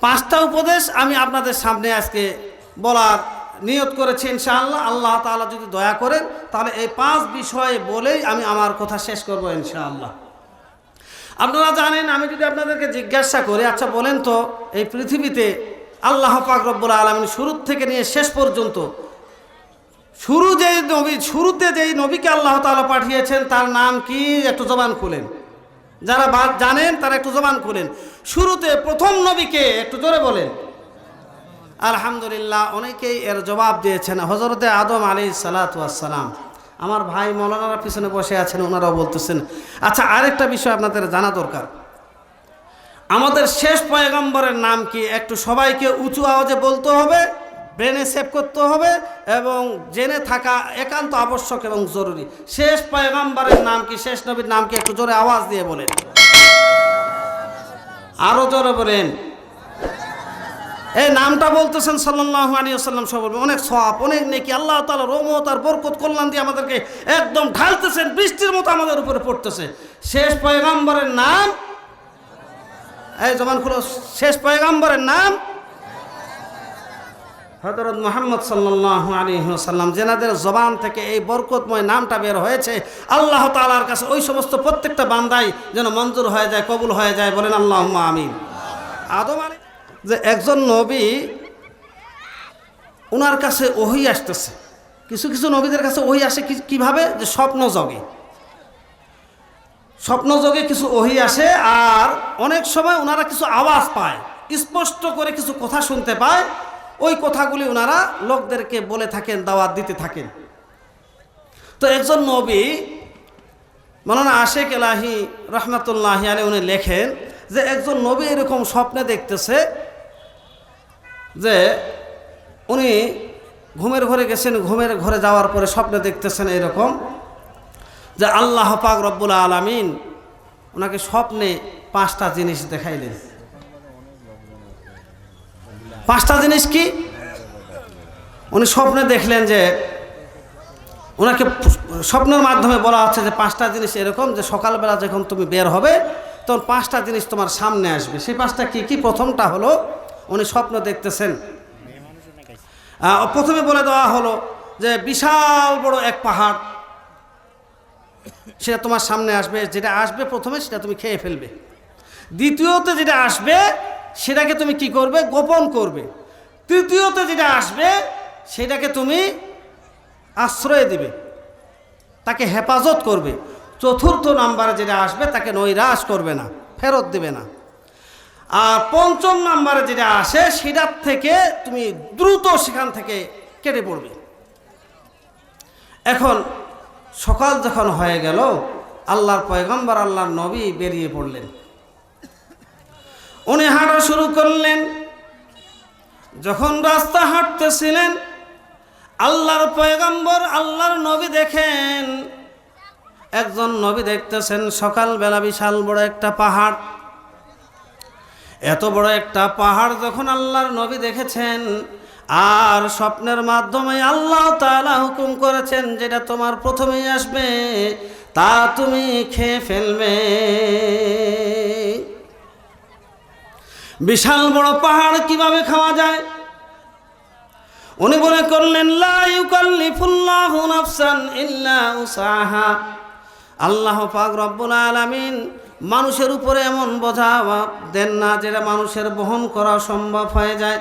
পাঁচটা উপদেশ আমি আপনাদের সামনে আজকে বলার নিয়ত করেছি ইনশাআল্লাহ। আল্লাহ তাআলা যদি দয়া করেন, তাহলে এই পাঁচ বিষয়ে বলেই আমি আমার কথা শেষ করব ইনশাআল্লাহ। আপনারা জানেন, আমি যদি আপনাদেরকে জিজ্ঞাসা করি আচ্ছা বলেন তো, এই পৃথিবীতে আল্লাহ পাক রব্বুল আলমিন শুরুর থেকে নিয়ে শেষ পর্যন্ত, শুরু যেই নবী, শুরুতে যেই নবীকে আল্লাহ তাআলা পাঠিয়েছেন, তার নাম কি? একটু জবান খুলেন। যারা জানেন, তারা একটু জবান খুলেন। শুরুতে প্রথম নবীকে একটু জোরে বলেন। আলহামদুলিল্লাহ, অনেকেই এর জবাব দিয়েছেন। হজরতে আদম আলী সালাতাম আমার ভাই মৌলানারা পিছনে বসে আছেন, ওনারাও বলতেছেন। আচ্ছা আরেকটা বিষয় আপনাদের জানা দরকার। আমাদের শেষ পয়গম্বরের নাম কি? একটু সবাইকে উঁচু আওয়াজে বলতে হবে। ব্রেনে সেভ করতে হবে এবং জেনে থাকা একান্ত আবশ্যক এবং জরুরি। শেষ পয়গম্বরের নাম কি? শেষ নবীর নাম কি? একটু জোরে আওয়াজ দিয়ে বলেন। আরও জোরে বলেন। এই নামটা বলতেছেন সাল্লাহ আলী আসাল্লাম সব অনেক সব অনেক নেকি। আল্লাহ তালা রহমত আর বরকত, কল্যাণ দিয়ে আমাদেরকে একদম ঢালতেছেন, বৃষ্টির মতো আমাদের উপরে পড়তেছে। শেষ পয়গম্বরের নাম, এই জমান খুলো, শেষ পয়গম্বরের নাম হজরত মোহাম্মদ সাল্লাহ সাল্লাম যেনাদের জবান থেকে এই বরকতময় নামটা বের হয়েছে, আল্লাহ তালার কাছে ওই সমস্ত প্রত্যেকটা বান্দাই যেন মঞ্জুর হয়ে যায়, কবুল হয়ে যায়, বলেন আল্লাহ আমিন। আদম আলী যে একজন নবী ওনার কাছে ওহি আসতেছে। কিছু কিছু নবীদের কাছে ওহি আসে কীভাবে? যে স্বপ্ন জগে। স্বপ্ন যোগে কিছু ওহি আসে আর অনেক সময় ওনারা কিছু আওয়াজ পায়, স্পষ্ট করে কিছু কথা শুনতে পায় ওই কথাগুলি ওনারা লোকদেরকে বলে থাকেন, দাওয়াত দিতে থাকেন। তো একজন নবী মৌলানা আশেক এলাহি রহমতুল্লাহ আলী উনি লেখেন যে, একজন নবী এরকম স্বপ্নে দেখতেছে যে, উনি ঘুমের ঘরে গেছেন, ঘুমের ঘরে যাওয়ার পরে স্বপ্নে দেখতেছেন এরকম যে, আল্লাহ পাক রব্বুল আলামিন ওনাকে স্বপ্নে পাঁচটা জিনিস দেখাইলেন। পাঁচটা জিনিস কি? উনি স্বপ্নে দেখলেন যে ওনাকে স্বপ্নের মাধ্যমে বলা হচ্ছে যে পাঁচটা জিনিস এরকম যে সকালবেলা যখন তুমি বের হবে, তখন পাঁচটা জিনিস তোমার সামনে আসবে। সেই পাঁচটা কি কি? প্রথমটা হলো উনি স্বপ্ন দেখতেছেন। প্রথমে বলে দেওয়া হলো যে বিশাল বড় এক পাহাড়, সেটা তোমার সামনে আসবে। যেটা আসবে প্রথমে সেটা তুমি খেয়ে ফেলবে। দ্বিতীয়তে যেটা আসবে সেটাকে তুমি কি করবে? গোপন করবে। তৃতীয়তে যেটা আসবে, সেটাকে তুমি আশ্রয় দিবে। তাকে হেফাজত করবে। চতুর্থ নাম্বারে যেটা আসবে, তাকে নৈরাশ করবে না, ফেরত দেবে না। আর পঞ্চম নাম্বারে যেটা আসে, সেটার থেকে তুমি দ্রুত সেখান থেকে কেটে পড়বে। এখন সকাল যখন হয়ে গেল, আল্লাহর পয়গম্বর, আল্লাহর নবী বেরিয়ে পড়লেন। উনি হাঁটা শুরু করলেন। যখন রাস্তা হাঁটতেছিলেন, আল্লাহর পয়গম্বর আল্লাহর নবী দেখেন। একজন নবী দেখতেছেন, সকালবেলা বিশাল বড় একটা পাহাড়। এত বড় একটা পাহাড় যখন আল্লাহর নবী দেখেছেন, আর স্বপ্নের মাধ্যমে আল্লাহ তাআলা হুকুম করেছেন, যেটা তোমার প্রথমেই আসবে, তা তুমি খেয়ে ফেলবে। বিশাল বড় পাহাড় কীভাবে খাওয়া যায়? উনি মনে করলেন আল্লাহ পাক রব্বুল আলামিন মানুষের উপরে এমন বোঝা দেন না যেটা মানুষের বহন করা সম্ভব হয়ে যায়।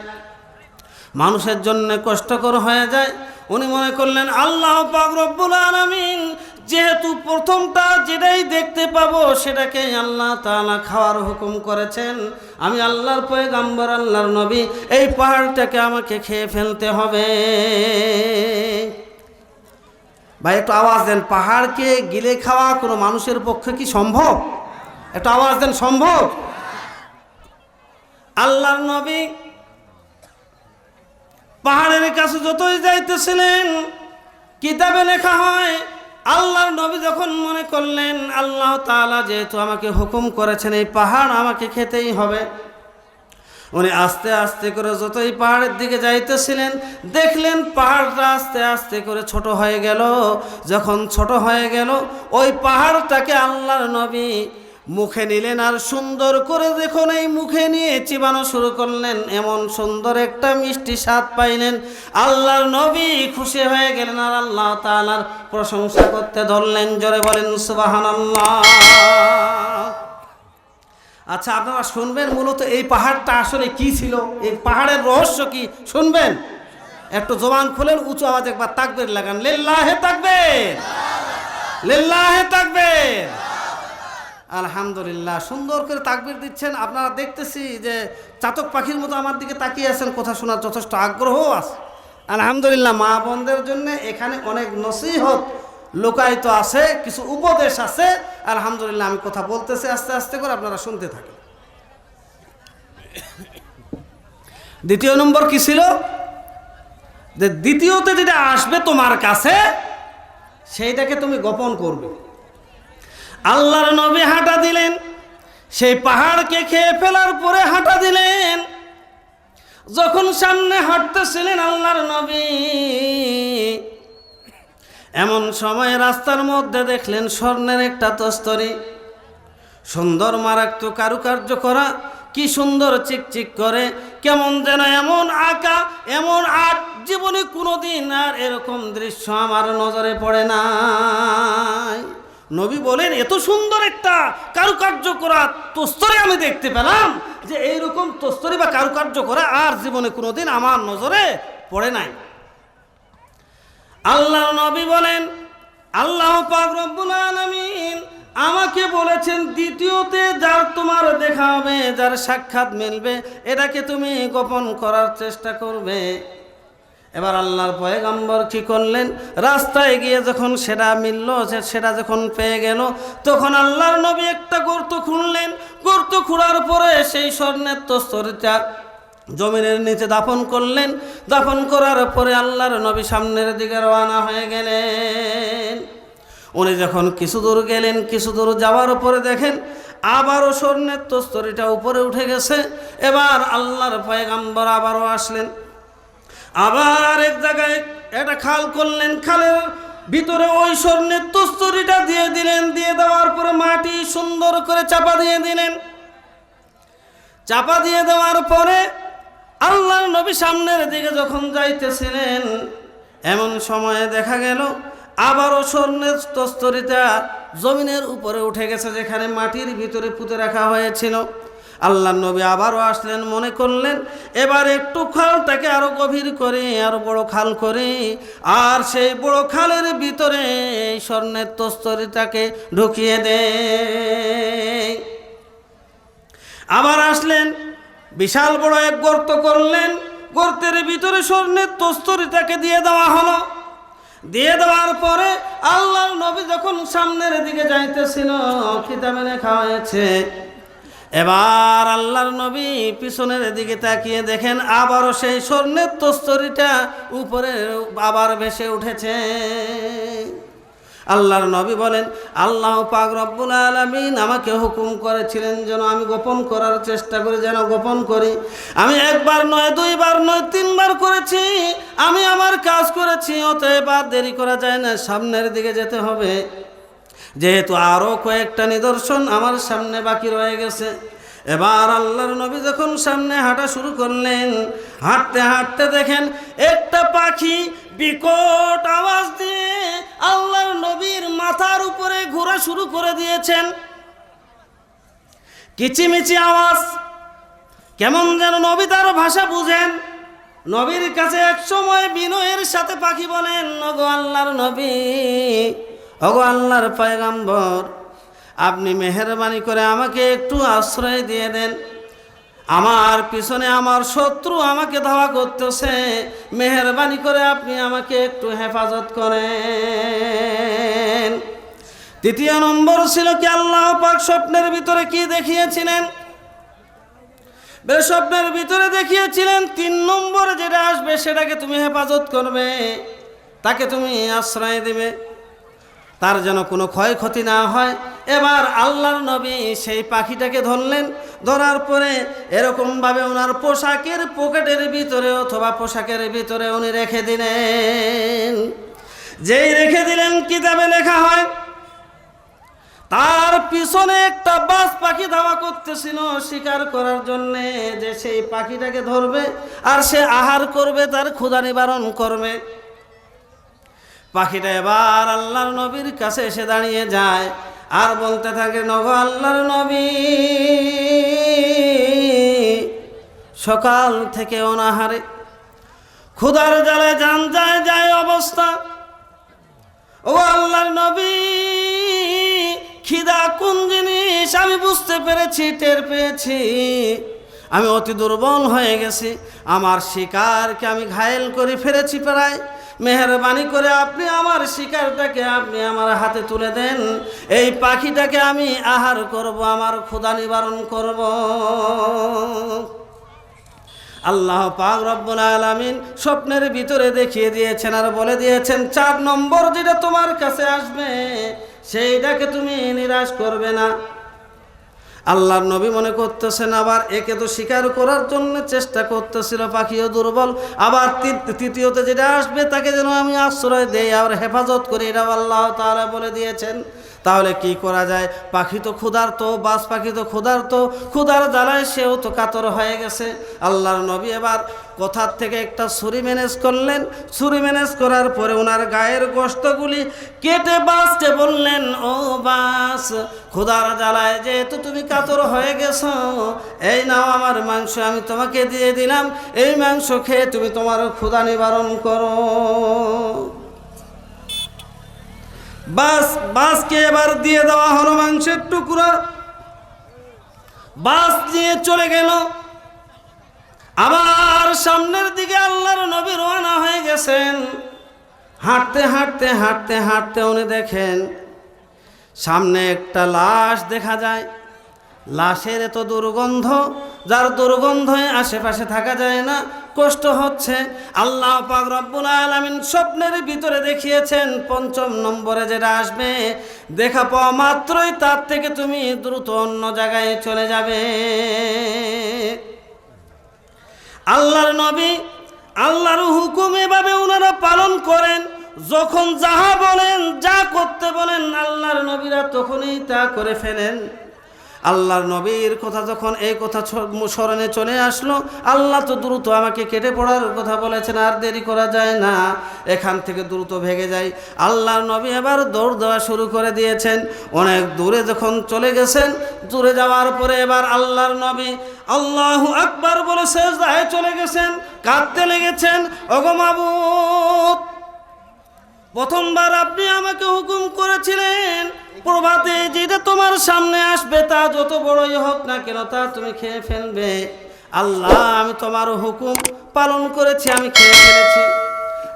মানুষের জন্য কষ্টকর হয়ে যায়। উনি মনে করলেন, আল্লাহ পাক রব্বুল আলামিন যেহেতু প্রথমটা যেটাই দেখতে পাবো, সেটাকে আল্লাহ তাআলা খাওয়ার হুকুম করেছেন। আমি আল্লাহর পয়ে পয়গাম্বর, আল্লাহর নবী, এই পাহাড়টাকে আমাকে খেয়ে ফেলতে হবে। ভাই, একটু আওয়াজ দেন, পাহাড়কে গিলে খাওয়া কোনো মানুষের পক্ষে কি সম্ভব? একটু আওয়াজ দেন, সম্ভব? আল্লাহর নবী পাহাড়ের কাছে যতই যাইতেছিলেন, কিতাবে লেখা হয় আল্লাহর নবী যখন মনে করলেন, আল্লাহ তালা যেহেতু আমাকে হুকুম করেছেন, এই পাহাড় আমাকে খেতেই হবে। উনি আস্তে আস্তে করে যতই পাহাড়ের দিকে যাইতেছিলেন, দেখলেন পাহাড়টা আস্তে আস্তে করে ছোট হয়ে গেল। যখন ছোট হয়ে গেল, ওই পাহাড়টাকে আল্লাহর নবী মুখে নিলেন আর সুন্দর করে দেখুন এই মুখে নিয়ে চিবানো শুরু করলেন। এমন সুন্দর একটা মিষ্টি স্বাদ পাইলেন। আল্লাহর নবী খুশি হয়ে গেলেন আর আল্লাহ তাআলার প্রশংসা করতে ধরলেন। জোরে বলেন, সুবহানাল্লাহ। আচ্ছা আপনারা শুনবেন মূলত এই পাহাড়টা আসলে কি ছিল? এই পাহাড়ের রহস্য কি? শুনবেন? একটু জবান খুলেন, উঁচু আওয়াজ একবার তাকবের লাগান। লিল্লাহে তাকবের! লিল্লাহে তাকবের! আলহামদুলিল্লাহ, সুন্দর করে তাকবির দিচ্ছেন। আপনারা দেখতেছি যে চাতক পাখির মতো আমার দিকে তাকিয়ে আছেন, কথা শোনার যথেষ্ট আগ্রহ আছে। আলহামদুলিল্লাহ, মা বোনদের জন্য এখানে অনেক নসিহত লোকায়িত আছে, কিছু উপদেশ আছে। আলহামদুলিল্লাহ, আমি কথা বলতেছি, আস্তে আস্তে করে আপনারা শুনতে থাকেন। দ্বিতীয় নম্বর কি ছিল? যে দ্বিতীয়তে যেটা আসবে তোমার কাছে, সেইটাকে তুমি গোপন করবে। আল্লাহর নবী হাঁটা দিলেন। সেই পাহাড়কে খেয়ে ফেলার পরে হাঁটা দিলেন। যখন সামনে হাঁটতেছিলেন আল্লাহর নবী, এমন সময় রাস্তার মধ্যে দেখলেন স্বর্ণের একটা তস্তরি। সুন্দর মারাত্মক কারুকার্য করা, কি সুন্দর চিকচিক করে, কেমন যেন এমন আঁকা, এমন আট, জীবনে কোনোদিন আর এরকম দৃশ্য আমার নজরে পড়ে নাই। নবী বলেন, এত সুন্দর একটা কারুকার্য করা তস্তরে আমি দেখতে পেলাম যে এইরকম তস্তরি বা কারুকার্য করা আর জীবনে কোনোদিন আমার নজরে পড়ে নাই। আল্লাহ নবী বলেন, আল্লাহ আমাকে বলেছেন, দ্বিতীয়তে যার তোমার দেখা হবে, যার সাক্ষাৎ মিলবে, এটাকে তুমি গোপন করার চেষ্টা করবে। এবার আল্লাহর পয়গাম্বর কি করলেন? রাস্তায় গিয়ে যখন সেটা মিলল সেটা যখন পেয়ে গেল, তখন আল্লাহর নবী একটা গর্ত খুঁড়লেন। গর্ত খুঁড়ার পরে সেই স্বর্ণের তস্তরিটা জমিনের নিচে দাফন করলেন। দাফন করার পরে আল্লাহর নবী সামনের দিকে রওনা হয়ে গেলেন। উনি যখন কিছু দূর গেলেন, কিছু দূর যাওয়ার পরে দেখেন আবারও স্বর্ণের তস্তরিটা উপরে উঠে গেছে। এবার আল্লাহর পয়গাম্বর আবারও আসলেন। আবার এক জায়গায় একটা খাল করলেন, খালের ভিতরে ওই স্বর্ণের তস্তরিটা দিয়ে দিলেন, দিয়ে দেওয়ার পরে মাটি সুন্দর করে চাপা দিয়ে দিলেন। চাপা দিয়ে দেওয়ার পরে আল্লাহ নবী সামনের দিকে যখন যাইতেছিলেন, এমন সময়ে দেখা গেল, আবারও স্বর্ণের তস্তরিটা জমিনের উপরে উঠে গেছে, যেখানে মাটির ভিতরে পুঁতে রাখা হয়েছিল। আল্লাহ নবী আবারও আসলেন, মনে করলেন, এবার একটু খালটাকে আরও গভীর করে, আরও বড় খাল করে। আর সেই বড় খালের ভিতরে স্বর্ণের তস্তরিটাকে ঢুকিয়ে দে আবার আসলেন, বিশাল বড় এক গর্ত করলেন, গর্তের ভিতরে স্বর্ণের তস্তরিটাকে দিয়ে দেওয়া হলো। দিয়ে দেওয়ার পরে আল্লাহ নবী যখন সামনের দিকে যাইতেছিল কিতাবে লেখা এবার আল্লাহর নবী পিছনের দিকে তাকিয়ে দেখেন আবারও সেই স্বর্ণের তস্তরিটা উপরে আবার ভেসে উঠেছে। আল্লাহর নবী বলেন, আল্লাহ পাক রব্বুল আলমিন আমাকে হুকুম করেছিলেন যেন আমি গোপন করার চেষ্টা করি, যেন গোপন করি। আমি একবার নয়, দুইবার নয়, তিনবার করেছি। আমি আমার কাজ করেছি, অতএব দেরি করা যায় না, সামনের দিকে যেতে হবে। যেহেতু আরও কয়েকটা নিদর্শন আমার সামনে বাকি রয়ে গেছে। এবার আল্লাহর নবী যখন সামনে হাঁটা শুরু করলেন, হাঁটতে হাঁটতে দেখেন একটা পাখি বিকট আওয়াজ দিয়ে আল্লাহর নবীর মাথার উপরে ঘোরা শুরু করে দিয়েছেন। কিচিমিচি আওয়াজ, কেমন যেন নবী তার ভাষা বুঝেন। নবীর কাছে এক সময় বিনয়ের সাথে পাখি বলেন, নগো আল্লাহর নবী ওগো আল্লাহর পয়গাম্বর, আপনি মেহরবানি করে আমাকে একটু আশ্রয় দিয়ে দেন। আমার পিছনে আমার শত্রু আমাকে ধাওয়া করতেছে, মেহরবানি করে আপনি আমাকে একটু হেফাজত করেন। তৃতীয় নম্বর ছিল কি আল্লাহ পাক স্বপ্নের ভিতরে কি দেখিয়েছিলেন? স্বপ্নের ভিতরে দেখিয়েছিলেন তিন নম্বর যেটা আসবে সেটাকে তুমি হেফাজত করবে, তাকে তুমি আশ্রয় দেবে। তার যেন কোনো ক্ষয়ক্ষতি না হয়। এবার আল্লাহর নবী সেই পাখিটাকে ধরলেন। ধরার পরে এরকমভাবে ওনার পোশাকের পকেটের ভিতরে অথবা পোশাকের ভিতরে উনি রেখে দিলেন। যেই রেখে দিলেন, কিতাবে লেখা হয়, তার পিছনে একটা বাস পাখি ধাওয়া করতেছিল শিকার করার জন্য যে সেই পাখিটাকে ধরবে আর সে আহার করবে, তার ক্ষুধা নিবারণ করবে। পাখিটা এবার আল্লাহর নবীর কাছে এসে দাঁড়িয়ে যায় আর বলতে থাকে, নগ আল্লাহর নবী, সকাল থেকে অনাহারে। ক্ষুধার জালে যান যায় যায় অবস্থা। ও আল্লাহর নবী, খিদা কোন জিনিস? আমি বুঝতে পেরেছি, টের পেয়েছি। আমি অতি দুর্বল হয়ে গেছি। আমার শিকারকে আমি ঘায়েল করে ফেলেছি প্রায়। মেহরবানি করে আপনি আমার শিকারটাকে আপনি আমার হাতে তুলে দেন। এই পাখিটাকে আমি আহার করব, আমার ক্ষুদা নিবারণ করব। আল্লাহ পাক রব্বুল আলামিন স্বপ্নের ভিতরে দেখিয়ে দিয়েছেন আর বলে দিয়েছেন, চার নম্বর যেটা তোমার কাছে আসবে, সেইটাকে তুমি নিরাশ করবে না। আল্লাহর নবী মনে করতেছেন, আবার একে তো স্বীকার করার জন্য চেষ্টা করতেছিল, পাখিও দুর্বল। আবার তৃতীয়তে যেটা আসবে, তাকে যেন আমি আশ্রয় দেই, আবার হেফাজত করি। এটাও আল্লাহ তারা বলে দিয়েছেন। তাহলে কি করা যায়? পাখি তো ক্ষুধার্ত বাস পাখি তো ক্ষুধার্ত। ক্ষুধার জ্বালায় সেও তো কাতর হয়ে গেছে। আল্লাহর নবী এবার কোথার থেকে একটা ছুরি ম্যানেজ করলেন। ছুরি ম্যানেজ করার পরে ওনার গায়ের গোস্তগুলি কেটে বাঁচতে বললেন, ও বাস, ক্ষুধার জ্বালায় যেহেতু তুমি কাতর হয়ে গেছো, এই নাও আমার মাংস, আমি তোমাকে দিয়ে দিলাম। এই মাংস খেয়ে তুমি তোমার ক্ষুধা নিবারণ করো। বাস, বাসকে এবার দিয়ে দেওয়া হলো মাংসের টুকরা। বাস নিয়ে চলে গেল। আবার সামনের দিকে আল্লাহর নবী রওনা হয়ে গেছেন। হাঁটতে হাঁটতে হাঁটতে হাঁটতে উনি দেখেন, সামনে একটা লাশ দেখা যায়। লাশের এত দুর্গন্ধ, যার দুর্গন্ধে আশেপাশে থাকা যায় না কষ্ট হচ্ছে। আল্লাহ পাক রব্বুল আলামিন স্বপ্নের ভিতরে দেখিয়েছেন, পঞ্চম নম্বরে যেটা আসবে, দেখা পাওয়া মাত্রই তার থেকে তুমি দ্রুত অন্য জায়গায় চলে যাবে। আল্লাহর নবী আল্লাহর হুকুম এভাবে ওনারা পালন করেন, যখন যাহা বলেন, যা করতে বলেন, আল্লাহর নবীরা তখনই তা করে ফেলেন। আল্লাহর নবীর কথা যখন এই কথা স্মরণে চলে আসলো, আল্লাহ তো দ্রুত আমাকে কেটে পড়ার কথা বলেছেন, আর দেরি করা যায় না। এখান থেকে দ্রুত ভেগে যাই। আল্লাহর নবী এবার দৌড় দেওয়া শুরু করে দিয়েছেন। অনেক দূরে যখন চলে গেছেন, দূরে যাওয়ার পরে এবার আল্লাহর নবী আল্লাহ আকবার বলে শেষদায় চলে গেছেন, কাঁদতে লেগেছেন অগমাবুত প্রথমবার আপনি আমাকে হুকুম করেছিলেন প্রভাতে যেটা তোমার সামনে আসবে, তা যত বড়ই হোক না কেন, তা তুমি খেয়ে ফেলবে। আল্লাহ, আমি তোমার হুকুম পালন করেছি, আমি খেয়ে ফেলেছি।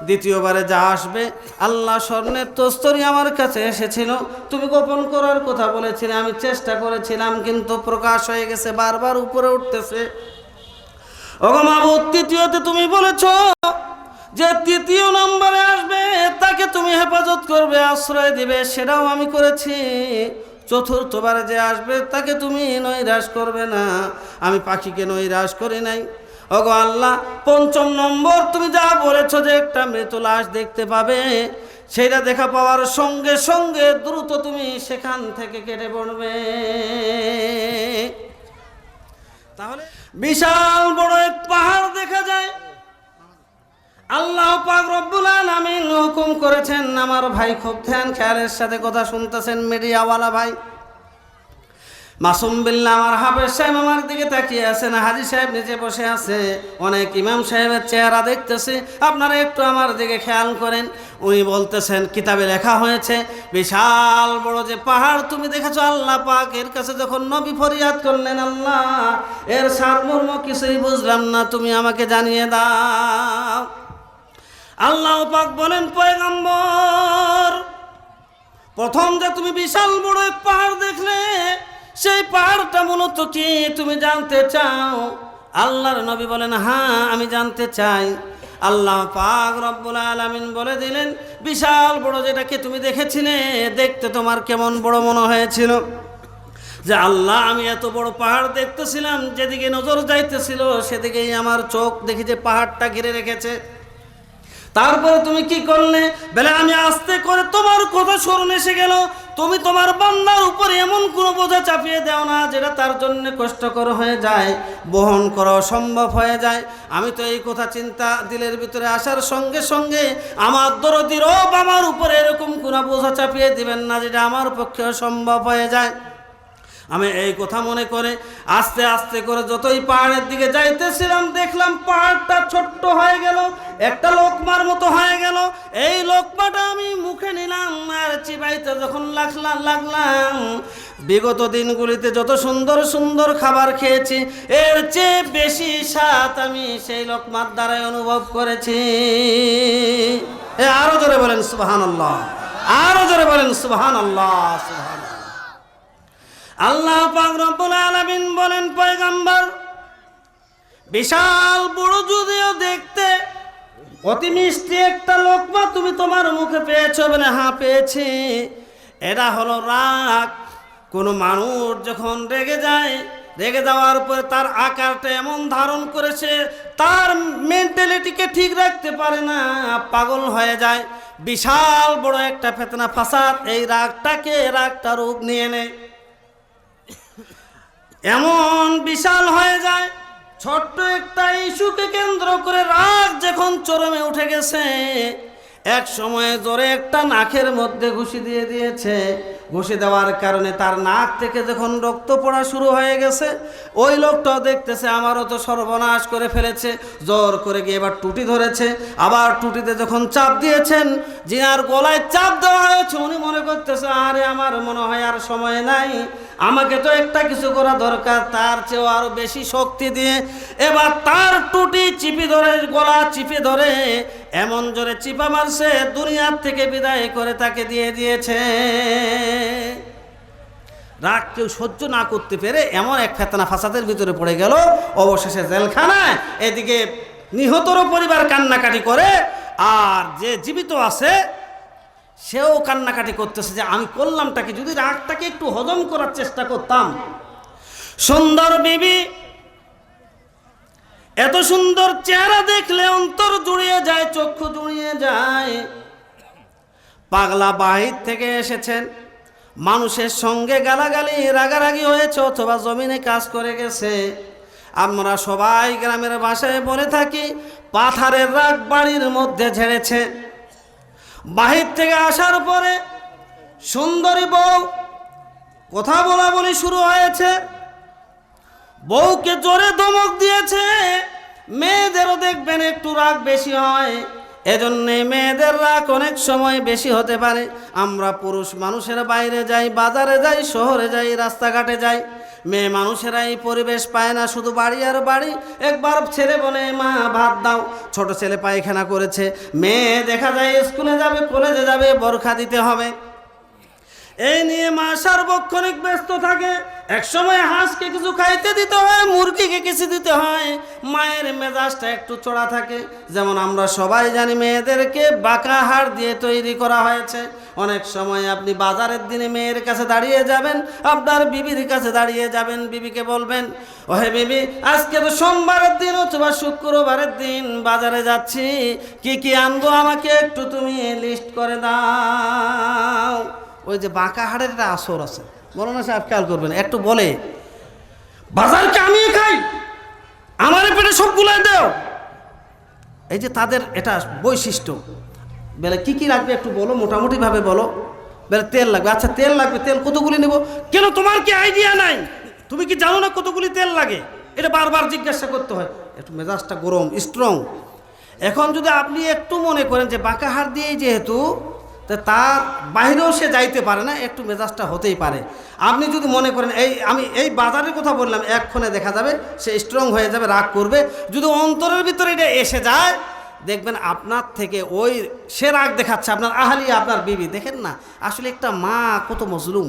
দ্বিতীয়বারে যা আসবে, আল্লাহ স্বর্ণের তস্তরি আমার কাছে এসেছিল। তুমি গোপন করার কথা বলেছিলে, আমি চেষ্টা করেছিলাম, কিন্তু প্রকাশ হয়ে গেছে, বারবার উপরে উঠতেছে। অগমাবুদ তৃতীয়তে তুমি বলেছ যে তৃতীয় নম্বরে আসবে, তাকে তুমি হেফাজত করবে, আশ্রয় দিবে, সেটাও আমি করেছি। চতুর্থবারে যে আসবে, তাকে তুমি নৈরাশ করবে না। আমি পাখিকে নৈরাশ করি নাই। ওগো আল্লাহ, পঞ্চম নম্বর, তুমি যা বলেছ যে একটা মৃত লাশ দেখতে পাবে, সেটা দেখা পাওয়ার সঙ্গে সঙ্গে দ্রুত তুমি সেখান থেকে কেটে পড়বে। তাহলে বিশাল বড় এক পাহাড় দেখা যায় আল্লাহ পাক রব্বুল আলামিন হুকুম করেছেন আমার ভাই খুব ধ্যান, খেয়ালের সাথে কথা শুনতেছেন মিডিয়াওয়ালা ভাই। মাসুম বিল্লা আমার হাফেজ সাহেব আমার দিকে তাকিয়ে আছেন, হাজি সাহেব নিচে বসে আছে, অনেক ইমাম সাহেবের চেহারা দেখতেছে, আপনারা একটু আমার দিকে খেয়াল করেন। উনি বলতেছেন, কিতাবে লেখা হয়েছে, বিশাল বড় যে পাহাড়, তুমি দেখেছ আল্লাহ পাক এর কাছে যখন নবী ফরিয়াদ করলেন আল্লাহ, এর সারমর্ম কিছুই বুঝলাম না, তুমি আমাকে জানিয়ে দাও। আল্লাহ পাক বলেন, পয়গম্বর, প্রথম যে তুমি বিশাল বড় পাহাড় দেখলে, সেই পাহাড়টা মূলত কি তুমি জানতে চাও? আল্লাহর নবী বলেন হ্যাঁ আমি জানতে চাই। আল্লাহ পাক রব্বুল আলামিন বলে দিলেন, বিশাল বড় যেটাকে তুমি দেখেছিলে, দেখতে তোমার কেমন বড় মনে হয়েছিল? যে আল্লাহ, আমি এত বড় পাহাড় দেখতেছিলাম, যেদিকে নজর যাইতেছিল, সেদিকেই আমার চোখ দেখি যে পাহাড়টা ঘিরে রেখেছে। তারপরে তুমি কি করলে? বেলে, আমি আস্তে করে তোমার কথা স্মরণ এসে গেল। তুমি তোমার বান্দার উপরে এমন কোনো বোঝা চাপিয়ে দাও না, যেটা তার জন্য কষ্টকর হয়ে যায়, বহন করা সম্ভব হয়ে যায়। আমি তো এই কথা চিন্তা দিলের ভিতরে আসার সঙ্গে সঙ্গে আমার দরদির রব আমার উপরে এরকম কোনো বোঝা চাপিয়ে দিবেন না, যেটা আমার পক্ষে সম্ভব হয়ে যায়। আমি এই কথা মনে করে আস্তে আস্তে করে যতই পাহাড়ের দিকে যাইতেছিলাম, দেখলাম পাহাড়টা ছোট্ট হয়ে গেল, একটা লোকমার মতো হয়ে গেল। এই লোকমাটা আমি মুখে নিলাম আর চিবাইতে যখন লাগলাম লাগলাম, বিগত দিনগুলিতে যত সুন্দর সুন্দর খাবার খেয়েছি, এর চেয়ে বেশি স্বাদ আমি সেই লোকমার দ্বারাই অনুভব করেছি। এ আরও জোরে বলেন সুবাহান আল্লাহ আরও জোরে বলেন সুবাহান আল্লাহ আল্লাহ পাক রব্বুল আলামিন বলেন, পয়গাম্বর, বিশাল, বড় যদিও দেখতে অতি মিষ্টি একটা লোকমা তুমি তোমার মুখে পেয়েছ বলে হ্যাঁ পেয়েছি। এটা হলো রাগ। কোনো মানুষ যখন রেগে যায়, রেগে যাওয়ার পরে তার আকারটা এমন ধারণ করেছে তার মেন্টালিটিকে ঠিক রাখতে পারে না, পাগল হয়ে যায়। বিশাল বড় একটা ফেতনা ফাসাদ এই রাগটাকে, রাগটা রূপ নিয়ে নেয়। এমন বিশাল হয়ে যায়, ছোট্ট একটা ইস্যুকে কেন্দ্র করে রাগ যখন চরমে উঠে গেছে, এক সময়ে জোরে একটা নাকের মধ্যে ঘুষি দিয়ে দিয়েছে। ঘুষি দেওয়ার কারণে তার নাক থেকে যখন রক্ত পড়া শুরু হয়ে গেছে, ওই লোকটাও দেখতেছে আমারও তো সর্বনাশ করে ফেলেছে, জোর করে গিয়ে এবার টুটি ধরেছে। আবার টুটিতে যখন চাপ দিয়েছেন জিনার গলায় চাপ দেওয়া হয়েছে, উনি মনে করতেছে, আরে আমার মনে হয় আর সময় নাই। আমাকে তো একটা কিছু করা দরকার, তার চেয়েও আরও বেশি শক্তি দিয়ে। এবার তার টুটি চিপি ধরে, গলা চিপে ধরে, এমন জোরে চিপা মারছে, দুনিয়ার থেকে বিদায় করে তাকে দিয়ে দিয়েছে। রাগ কেউ সহ্য না করতে পেরে এমন এক ফেতনা ফাসাদের ভিতরে পড়ে গেল। অবশেষে জেলখানায় এদিকে নিহতর পরিবার কান্নাকাটি করে, আর যে জীবিত আছে সেও কান্নাকাটি করতেছে যে আমি করলামটাকে, যদি রাগটাকে একটু হজম করার চেষ্টা করতাম। সুন্দর বিবি, এত সুন্দর চেহারা দেখলে অন্তর জুড়িয়ে যায়, চক্ষু জুড়িয়ে যায়। পাগলা বাহির থেকে এসেছেন, মানুষের সঙ্গে গালাগালি, রাগারাগি হয়েছে, অথবা জমিনে কাজ করে গেছে। আমরা সবাই গ্রামের বাসায় বলে থাকি, পাথারের রাগ বাড়ির মধ্যে ঝেড়েছে। বাহির থেকে আসার পরে সুন্দরী বউ, কথা বলা বলি শুরু হয়েছে। বউকে জোরে ধমক দিয়েছে, মেয়েদেরও দেখবেন একটু রাগ বেশি হয়। এজন্যে মেয়েদের রাগ অনেক সময় বেশি হতে পারে। আমরা পুরুষ মানুষের বাইরে যাই, বাজারে যাই, শহরে যাই, রাস্তাঘাটে যাই মেয়ে মানুষেরা এই পরিবেশ পায় না, শুধু বাড়ি আর বাড়ি। একবার ছেলে বলে, মা, ভাত দাও। ছোট ছেলে পায়খানা করেছে। মেয়ে দেখা যায়, স্কুলে যাবে, কলেজে যাবে, বরখা দিতে হবে। এই নিয়ে মা সার্বক্ষণিক ব্যস্ত থাকে। এক সময় হাঁসকে কিছু খাইতে দিতে হয়, মুরগিকে কিছু দিতে হয়। মায়ের মেজাজটা একটু চড়া থাকে। যেমন আমরা সবাই জানি, মেয়েদেরকে বাঁকা হাড় দিয়ে তৈরি করা হয়েছে। অনেক সময় আপনি বাজারের দিনে মেয়ের কাছে দাঁড়িয়ে যাবেন, আপনার বিবির কাছে দাঁড়িয়ে যাবেন, বিবিকে বলবেন, ওহে বিবি, আজকে তো সোমবারের দিন অথবা শুক্রবারের দিন বাজারে যাচ্ছি, কি কি আনব আমাকে একটু তুমি লিস্ট করে দাও। ওই যে বাঁকা হাড়ের একটা আসর আছে। বলো না সাহেব খেয়াল করবেন, একটু বলে, বাজারকে আমি খাই আমার পেটে সবগুলাই দেও। এই যে তাদের এটা বৈশিষ্ট্য। বেলে কি কি লাগবে একটু বলো, মোটামুটিভাবে বলো। বেলে তেল লাগবে। আচ্ছা তেল লাগবে, তেল কতগুলি নেব? কেন তোমার কি আইডিয়া নাই? তুমি কি জানো না কতগুলি তেল লাগে? এটা বারবার জিজ্ঞাসা করতে হয়। একটু মেজাজটা গরম স্ট্রং এখন যদি আপনি একটু মনে করেন যে বাঁকা হাড় দিয়েই যেহেতু তার বাইরেও সে যাইতে পারে না, একটু মেজাজটা হতেই পারে। আপনি যদি মনে করেন, এই আমি এই বাজারের কথা বললাম এক্ষণে দেখা যাবে, সে স্ট্রং হয়ে যাবে, রাগ করবে। যদি অন্তরের ভিতরে এটা এসে যায় দেখবেন আপনার থেকে ওই সে রাগ দেখাচ্ছে, আপনার আহালিয়া আপনার বিবি। দেখেন না, আসলে একটা মা কত মজলুম।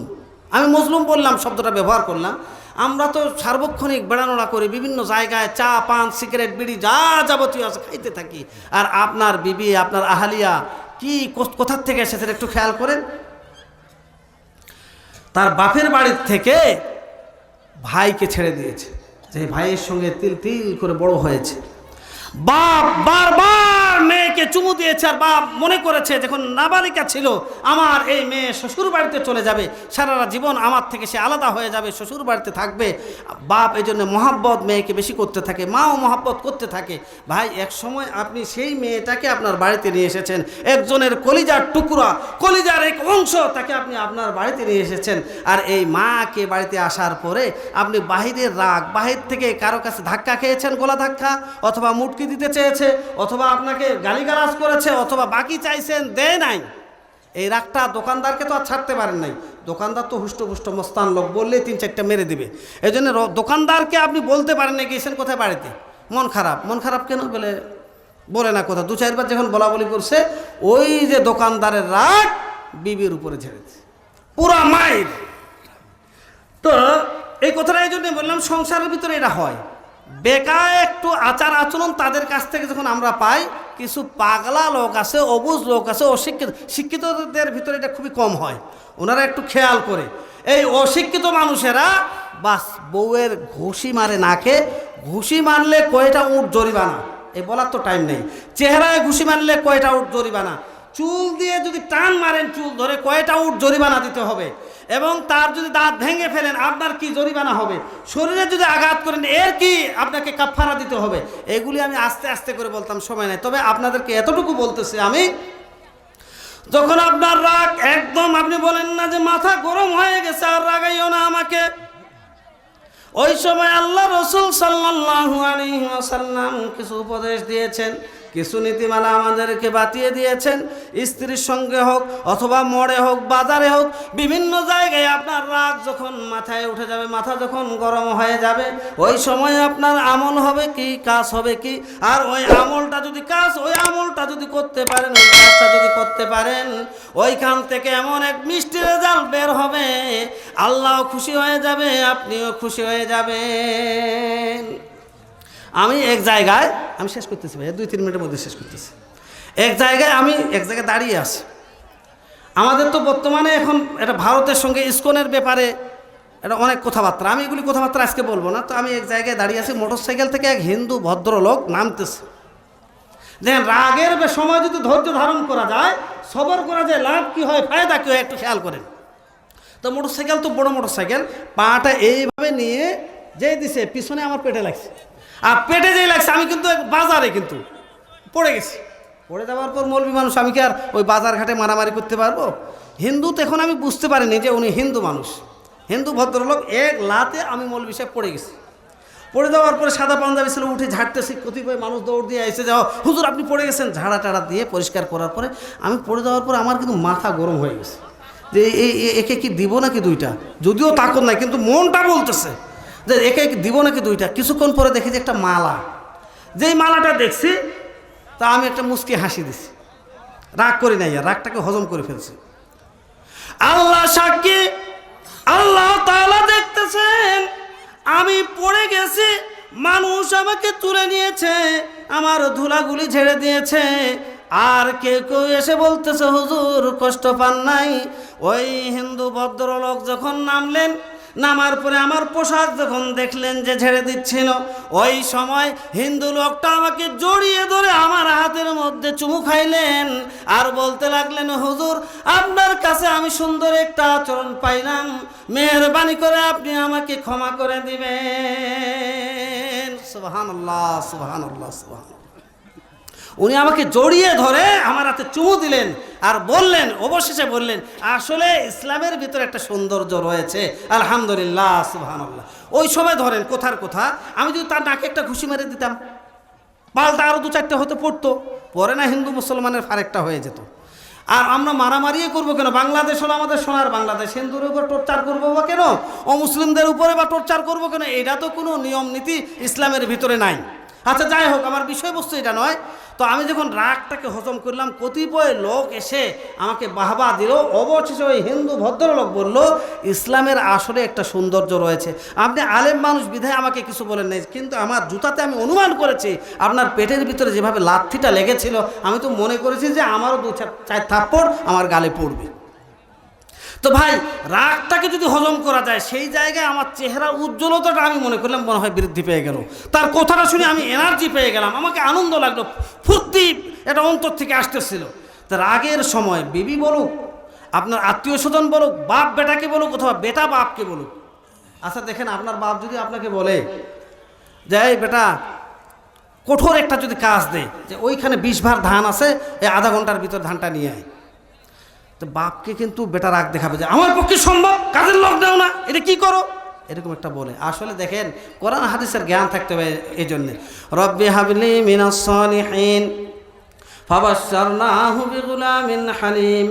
আমি মজলুম বললাম, শব্দটা ব্যবহার করলাম। আমরা তো সার্বক্ষণিক বেড়ানোড়া করি, বিভিন্ন জায়গায় চা, পান, সিগারেট, বিড়ি, যা যাবতীয় আছে খাইতে থাকি। আর আপনার বিবি, আপনার আহালিয়া কি কোথার থেকে এসেছেন একটু খেয়াল করেন? তার বাপের বাড়ির থেকে ভাইকে ছেড়ে দিয়েছে। যে ভাইয়ের সঙ্গে তিল তিল করে বড় হয়েছে। বাপ বারবার দিয়েছে আর বাপ মনে করেছে যখন নাবালিকা ছিল, আমার এই মেয়ে শ্বশুর বাড়িতে চলে যাবে সারা জীবন আমার থেকে সে আলাদা হয়ে যাবে শ্বশুর বাড়িতে থাকবে। বাপ এই জন্য মহাব্বত মেয়েকে বেশি করতে থাকে, মাও মহাব্বত করতে থাকে। ভাই, এক সময় আপনি সেই মেয়েটাকে আপনার বাড়িতে নিয়ে এসেছেন, একজনের কলিজার টুকরা, কলিজার এক অংশ তাকে আপনি আপনার বাড়িতে নিয়ে এসেছেন। আর এই মাকে বাড়িতে আসার পরে আপনি বাহিরের রাগ, বাহির থেকে কারও কাছে ধাক্কা খেয়েছেন, গোলা ধাক্কা, অথবা মুটকি দিতে চেয়েছে, অথবা আপনাকে গালিগালাজ করেছে অথবা বাকি চাইছেন, দেয় নাই। এই রাগটা দোকানদারকে তো আর ছাড়তে পারেন নাই। দোকানদার তো হুষ্টপুষ্ট, মস্তান লোক, বললেই তিন চারটা মেরে দিবে। এই জন্য দোকানদারকে আপনি বলতে পারেন না গিয়েছেন কোথায় বাড়িতে? মন খারাপ। মন খারাপ কেন? বলে বলে না কথা। দু চারবার যখন বলা বলি করছে, ওই যে দোকানদারের রাগ বিবির উপরে ছেড়েছে পুরা মায়ের তো এই কথাটা এই জন্য বললাম, সংসারের ভিতরে এটা হয়। বেকা একটু আচার আচরণ তাদের কাছ থেকে যখন আমরা পাই, কিছু পাগলা লোক আছে, অবুজ লোক আছে, অশিক্ষিত, শিক্ষিতদের ভিতরে এটা খুবই কম হয়। ওনারা একটু খেয়াল করে। এই অশিক্ষিত মানুষেরা বাস বউয়ের ঘুষি মারে নাকে, ঘুষি মারলে কয়টা উঠ জরিমানা? এই বলার তো টাইম নেই। চেহারায় ঘুষি মারলে কয়টা উঠ জরিমানা? চুল দিয়ে যদি টান মারেন চুল ধরে, কয়টা উঠ জরিমানা দিতে হবে? এবং তার যদি দাঁত ভেঙে ফেলেন, আপনার কি জরিমানা হবে? শরীরে যদি আঘাত করেন, এর কি আপনাকে কাফারা দিতে হবে? এগুলি আমি আস্তে আস্তে করে বলতাম, সময় নেই। তবে আপনাদেরকে এতটুকু বলতেছি আমি, যখন আপনার রাগ একদম, আপনি বলেন না যে মাথা গরম হয়ে গেছে, আর রাগাইও না আমাকে। ওই সময় আল্লাহ রসুল ওয়াসাল্লাম কিছু উপদেশ দিয়েছেন। কিছু নীতিমালা আমাদেরকে বাতিয়ে দিয়েছেন। স্ত্রীর সঙ্গে হোক অথবা মোড়ে হোক, বাজারে হোক, বিভিন্ন জায়গায় আপনার রাগ যখন মাথায় উঠে যাবে, মাথা যখন গরম হয়ে যাবে, ওই সময় আপনার আমল হবে কি, কাজ হবে কি? আর ওই আমলটা যদি কাজ, ওই আমলটা যদি করতে পারেন, ওই কাজটা যদি করতে পারেন, ওইখান থেকে এমন এক মিষ্টি রেজাল্ট বের হবে। আল্লাহ খুশি হয়ে যাবে, আপনিও খুশি হয়ে যাবেন। আমি এক জায়গায়, আমি শেষ করতেছি ভাই দুই, তিন মিনিটের মধ্যে শেষ করতেছি। এক জায়গায় আমি এক জায়গায় দাঁড়িয়ে আছি। আমাদের তো বর্তমানে এখন এটা ভারতের সঙ্গে ইস্কনের ব্যাপারে এটা অনেক কথাবার্তা। আমি এগুলি কথাবার্তা আজকে বলব না, তো আমি এক জায়গায় দাঁড়িয়ে আছি, মোটরসাইকেল থেকে এক হিন্দু ভদ্রলোক নামতেছে। দেখেন, রাগের সময় যদি ধৈর্য ধারণ করা যায়, সবর করা যায়, লাভ কি হয়, ফায়দা কি হয় একটু খেয়াল করেন। তো মোটরসাইকেল তো বড় মোটরসাইকেল, পাটা এইভাবে নিয়ে যেই দিছে, পিছনে আমার পেটে লাগছে। আর পেটে যেই লাগছে, আমি কিন্তু বাজারে কিন্তু পড়ে গেছি। পড়ে যাওয়ার পর মৌলবী মানুষ, আমি কি আর ওই বাজার ঘাটে মারামারি করতে পারব? হিন্দু তো এখন আমি বুঝতে পারিনি যে উনি হিন্দু মানুষ। হিন্দু ভদ্রলোক এক লাতে আমি মৌলবী সাহেব পড়ে গেছি। পড়ে যাওয়ার পরে সাদা পাঞ্জাবি ছিল, উঠে ঝাড়তেছি, কতিপয় মানুষ দৌড় দিয়ে এসে যাও, হুজুর, আপনি পড়ে গেছেন? ঝাড়া টাড়া দিয়ে পরিষ্কার করার পরে আমি পড়ে যাওয়ার পরে আমার কিন্তু মাথা গরম হয়ে গেছে। যে এই- একে কি দিব নাকি দুইটা? যদিও তাকত নাই, কিন্তু মনটা বলতেছে। যে একে কি দিব নাকি দুইটা? কিছুক্ষণ পরে দেখি যে একটা মালা। যেই মালাটা দেখছি, তা আমি একটা মুস্কি হাসি দিছি। রাগ করি নাই রাগটাকে হজম করে ফেলছি। আল্লাহ সাক্ষী, আল্লাহ তাআলা দেখতেছেন, আমি পড়ে গেছি, মানুষ আমাকে তুলে নিয়েছে, আমার ধুলাগুলি ঝেড়ে দিয়েছে। আর কেউ কেউ এসে বলতেছে, হুজুর, কষ্ট পান নাই। ওই হিন্দু ভদ্রলোক যখন নামলেন নামার পরে আমার পোশাক যখন দেখলেন যে ঝেড়ে দিচ্ছিল, ওই সময় হিন্দু লোকটা আমাকে জড়িয়ে ধরে আমার হাতের মধ্যে চুমু খাইলেন আর বলতে লাগলেন, হুজুর, আপনার কাছে আমি সুন্দর একটা আচরণ পাইলাম। মেহরবানি করে আপনি আমাকে ক্ষমা করে দিবেন। সুবহান আল্লাহ সুবহান আল্লাহ সুবহান উনি আমাকে জড়িয়ে ধরে আমার হাতে চুমু দিলেন আর বললেন, অবশেষে বললেন, আসলে ইসলামের ভিতরে একটা সৌন্দর্য রয়েছে। আলহামদুলিল্লাহ, সুবহানাল্লাহ। ওই সময় ধরেন, কোথার কোথা, আমি যদি তার নাকে একটা ঘুষি মেরে দিতাম, পাল্টা আরও দু চারটে হতে পড়তো, পরে না হিন্দু মুসলমানের ফারেকটা হয়ে যেত। আর আমরা মারামারিয়ে করব কেন? বাংলাদেশ হলো আমাদের সোনার বাংলাদেশ। হিন্দুর উপর টর্চার করব বা কেন? অমুসলিমদের উপরে বা টর্চার করব কেন? এটা তো কোনো নিয়ম নীতি ইসলামের ভিতরে নাই। আচ্ছা যাই হোক, আমার বিষয়বস্তু এটা নয়। তো আমি যখন রাগটাকে হজম করলাম, কতিপয় লোক এসে আমাকে বাহবা দিল। অবশেষে ওই হিন্দু ভদ্রলোক বলল, ইসলামের আসলে একটা সৌন্দর্য রয়েছে। আপনি আলেম মানুষ, বিধায় আমাকে কিছু বলেন নাই। কিন্তু আমার জুতাতে আমি অনুমান করেছি, আপনার পেটের ভিতরে যেভাবে লাথিটা লেগেছিল, আমি তো মনে করেছি যে আমারও দু চার চার থাপ্পড় আমার গালে পড়বে। তো ভাই, রাগটাকে যদি হজম করা যায়, সেই জায়গায় আমার চেহারা উজ্জ্বলতাটা আমি মনে করলাম মনে হয় বৃদ্ধি পেয়ে গেল। তার কথাটা শুনে আমি এনার্জি পেয়ে গেলাম। আমাকে আনন্দ লাগল। ফুর্তি এটা অন্তর থেকে আসতেছিল। তা রাগের সময় বিবি বলুক, আপনার আত্মীয় স্বজন বলুক, বাপ বেটাকে বলুক অথবা বেটা বাপকে বলুক। আচ্ছা দেখেন, আপনার বাপ যদি আপনাকে বলে যে, এই বেটা, কঠোর একটা যদি কাজ দেয় যে ওইখানে বিশ ভার ধান আছে, এই আধা ঘণ্টার ভিতর ধানটা নিয়ে আয়। তো বাপকে কিন্তু বেটা রাগ দেখাবে যে আমার পক্ষে সম্ভব কাজের লোক দেও না এটা কি করো এরকম একটা বলে আসলে দেখেন কোরআন হাদিসের জ্ঞান থাকতে হবে এই জন্যে রব্বি হাবলি মিনাস সলিহিন فبشرناه بغلام حليم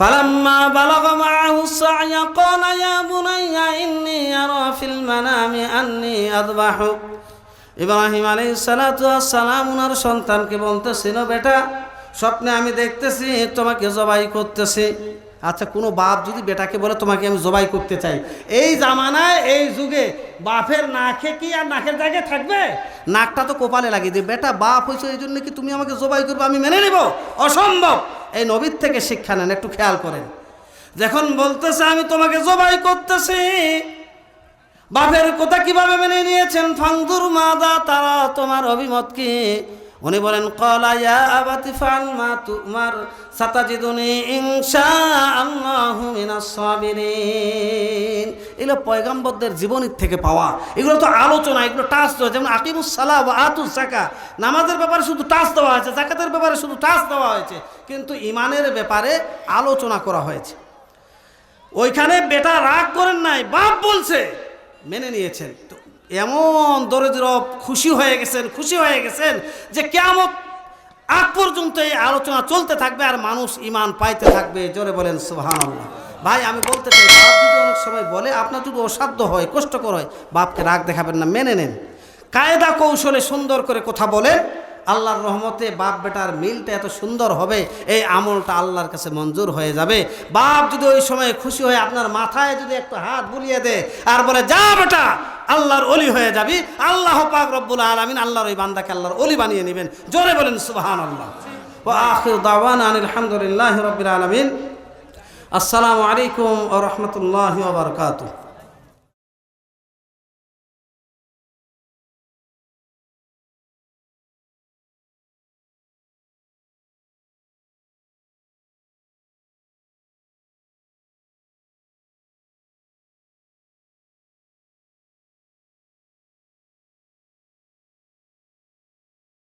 فلما بلغ معه السعي قال يا بني إني أرى في المنام أني أذبحك ইব্রাহিম আলী সালাম ওনার সন্তানকে বলতেছিল বেটা স্বপ্নে আমি দেখতেছি, তোমাকে জবাই করতেছি। আচ্ছা কোনো বাপ যদি বেটাকে বলে, তোমাকে আমি জবাই করতে চাই। এই জামানায়, এই যুগে বাপের নাকে কি আর নাকের জায়গায় থাকবে? নাকটা তো কপালে লাগিয়ে দিবে। বেটা, বাপ হয়েছে, এই জন্য কি তুমি আমাকে জবাই করবে? আমি মেনে নেব? অসম্ভব! এই নবীর থেকে শিক্ষা নেন, একটু খেয়াল করেন। যখন বলতেছে, আমি তোমাকে জবাই করতেছি। বাপের কথা কীভাবে মেনে নিয়েছেন? ফাংদুর মাদা তারা, তোমার অভিমত কি? উনি বলেন, কলা ইয়া মা তুমার ইনশা এগুলো পয়গাম্বরদের জীবনীর থেকে পাওয়া। এগুলো তো আলোচনা, এগুলো টাচ দেওয়া। যেমন আকিমুস সালাহ বা আতুস জাকা নামাজের ব্যাপারে শুধু টাচ দেওয়া হয়েছে জাকাতের ব্যাপারে শুধু টাচ দেওয়া হয়েছে। কিন্তু ইমানের ব্যাপারে আলোচনা করা হয়েছে। ওইখানে বেটা রাগ করেন নাই, বাপ বলছে, মেনে নিয়েছেন। তো এমন দরিদ্র খুশি হয়ে গেছেন, খুশি হয়ে গেছেন যে কেমন আগ পর্যন্ত এই আলোচনা চলতে থাকবে আর মানুষ ইমান পাইতে থাকবে। জোরে বলেন সুহান ভাই, আমি বলতে চাই, বাপ যদি অনেক সময় বলে, আপনার যদি অসাধ্য হয়, কষ্টকর হয়, বাপকে রাগ দেখাবেন না, মেনে নেন। কায়দা কৌশলে সুন্দর করে কথা বলে আল্লাহর রহমতে বাপ বেটার মিলটা এত সুন্দর হবে, এই আমলটা আল্লাহর কাছে মঞ্জুর হয়ে যাবে। বাপ যদি ওই সময় খুশি হয়ে আপনার মাথায় যদি একটু হাত বুলিয়ে দেয়, আর বলে, যা বেটা আল্লাহর অলি হয়ে যাবি। আল্লাহ পাক রব্বুল আলমিন আল্লাহর ওই বান্দাকে আল্লাহর অলি বানিয়ে নেবেন। জোরে বলেন সুবাহান আল্লাহ ও আখির দাওয়ান আলহামদুলিল্লাহ রবিল আলমিন। আসসালামু আলাইকুম ও রহমতুল্লাহ বারকাতুহ।